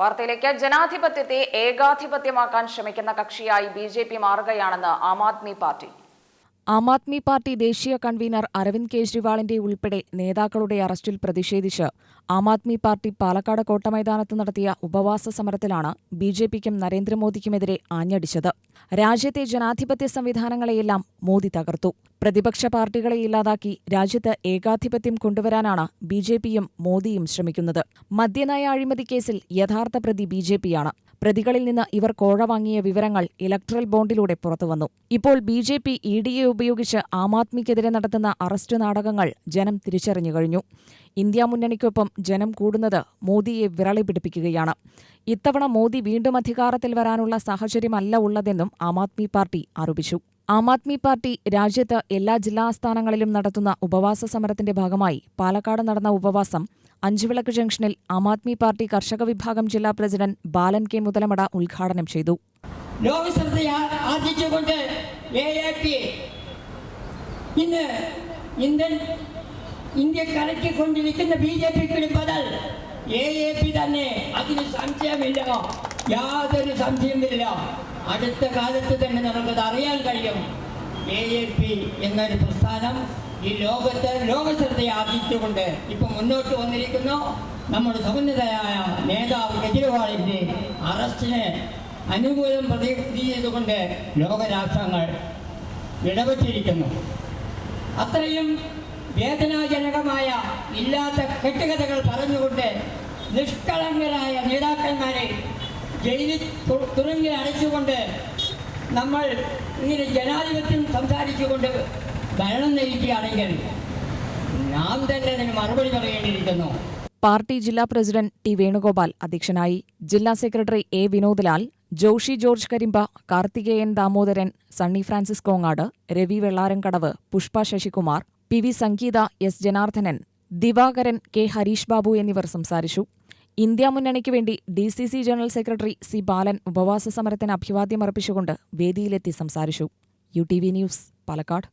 വാർത്തയിലേക്ക്. ജനാധിപത്യത്തെ ഏകാധിപത്യമാക്കാൻ ശ്രമിക്കുന്ന കക്ഷിയായി ബി ജെ പി മാറുകയാണെന്ന് ആം ആദ്മി പാർട്ടി. ആം ആദ്മി പാർട്ടി ദേശീയ കൺവീനർ അരവിന്ദ് കെജ്രിവാളിന്റെ ഉൾപ്പെടെ നേതാക്കളുടെ അറസ്റ്റിൽ പ്രതിഷേധിച്ച് ആം ആദ്മി പാർട്ടി പാലക്കാട് കോട്ടമൈതാനത്ത് നടത്തിയ ഉപവാസ സമരത്തിലാണ് ബി ജെ പിക്കും നരേന്ദ്രമോദിക്കുമെതിരെ ആഞ്ഞടിച്ചത്. രാജ്യത്തെ ജനാധിപത്യ സംവിധാനങ്ങളെയെല്ലാം മോദി തകർത്തു. പ്രതിപക്ഷ പാർട്ടികളെ ഇല്ലാതാക്കി രാജ്യത്ത് ഏകാധിപത്യം കൊണ്ടുവരാനാണ് ബി ജെ പിയും മോദിയും ശ്രമിക്കുന്നത്. മദ്യനയ അഴിമതി കേസിൽ യഥാർത്ഥ പ്രതി ബി ജെ പിയാണ്. പ്രതികളിൽ നിന്ന് ഇവർ കോഴ വാങ്ങിയ വിവരങ്ങൾ ഇലക്ട്രൽ ബോണ്ടിലൂടെ പുറത്തുവന്നു. ഇപ്പോൾ ബി ജെ പി ഇ ഡിയെ ഉപയോഗിച്ച് ആം ആദ്മിക്കെതിരെ നടത്തുന്ന അറസ്റ്റ് നാടകങ്ങൾ ജനം തിരിച്ചറിഞ്ഞു കഴിഞ്ഞു. ഇന്ത്യ മുന്നണിക്കൊപ്പം ജനം കൂടുന്നത് മോദിയെ വിറളി പിടിപ്പിക്കുകയാണ്. ഇത്തവണ മോദി വീണ്ടും അധികാരത്തിൽ വരാനുള്ള സാഹചര്യമല്ല ഉള്ളതെന്നും ആം ആദ്മി പാർട്ടി ആരോപിച്ചു. ആം ആദ്മി പാർട്ടി രാജ്യത്ത് എല്ലാ ജില്ലാ ആസ്ഥാനങ്ങളിലും നടത്തുന്ന ഉപവാസ സമരത്തിന്റെ ഭാഗമായി പാലക്കാട് നടന്ന ഉപവാസം അഞ്ചുവിളക്ക് ജംഗ്ഷനിൽ ആം ആദ്മി പാർട്ടി കർഷക വിഭാഗം ജില്ലാ പ്രസിഡന്റ് ബാലൻ കെ മുതലമട ഉദ്ഘാടനം ചെയ്തു. ലോകശ്രദ്ധ ആർജിച്ചുകൊണ്ട് എ എ പി ഇന്ന് ഇന്ത്യൻ ഇന്ത്യ കലക്കിക്കൊണ്ടിരിക്കുന്ന ബി ജെ പിക്ക് ബദൽ. എ എ പി തന്നെ അതിന് സംശയമില്ല. യാതൊരു സംശയമില്ല അടുത്ത കാലത്ത് തന്നെ നമുക്കത് അറിയാൻ കഴിയും. എ എ പി എന്നൊരു പ്രസ്ഥാനം ഈ ലോകത്ത് ലോകശ്രദ്ധയെ ആർജിച്ചുകൊണ്ട് ഇപ്പം മുന്നോട്ട് വന്നിരിക്കുന്നു. നമ്മുടെ സമുന്നതയായ നേതാവ് കെജ്രിവാളിന്റെ അറസ്റ്റിന് അനുകൂലം പ്രതി ചെയ്തുകൊണ്ട് ലോകരാഷ്ട്രങ്ങൾ ഇടപെട്ടിരിക്കുന്നു അത്രയും വേദനാജനകമായ ഇല്ലാത്ത കെട്ടുകഥകൾ പറഞ്ഞുകൊണ്ട് നിഷ്കളങ്കരായ നേതാക്കന്മാരെ ജയിലിൽ തുറങ്ങി അടച്ചുകൊണ്ട് നമ്മൾ ഇങ്ങനെ ജനാധിപത്യം സംസാരിച്ചുകൊണ്ട് ഭരണം നയിക്കുകയാണെങ്കിൽ നാം തന്നെ അതിന് മറുപടി പറയേണ്ടിയിരിക്കുന്നു. പാർട്ടി ജില്ലാ പ്രസിഡന്റ് ടി വേണുഗോപാൽ അധ്യക്ഷനായി ജില്ലാ secretary A Vinodlal Joshy George Karimba Karthikeyan Damodaran Sunny Francis Kongad Ravi Vellaramkadavu Pushpa Sasikumar P V Sangeetha S Janardhanan Divakaran K Harish Babu എന്നിവർ സംസാരിച്ചു. ഇന്ത്യ മുന്നണിക്ക് വേണ്ടി D C C general secretary C Balan ഉപവാസ സമരത്തിന് അഭിവാദ്യമർപ്പിച്ചുകൊണ്ട് വേദിയിലെത്തി സംസാരിച്ചു. U T V news Palakkad.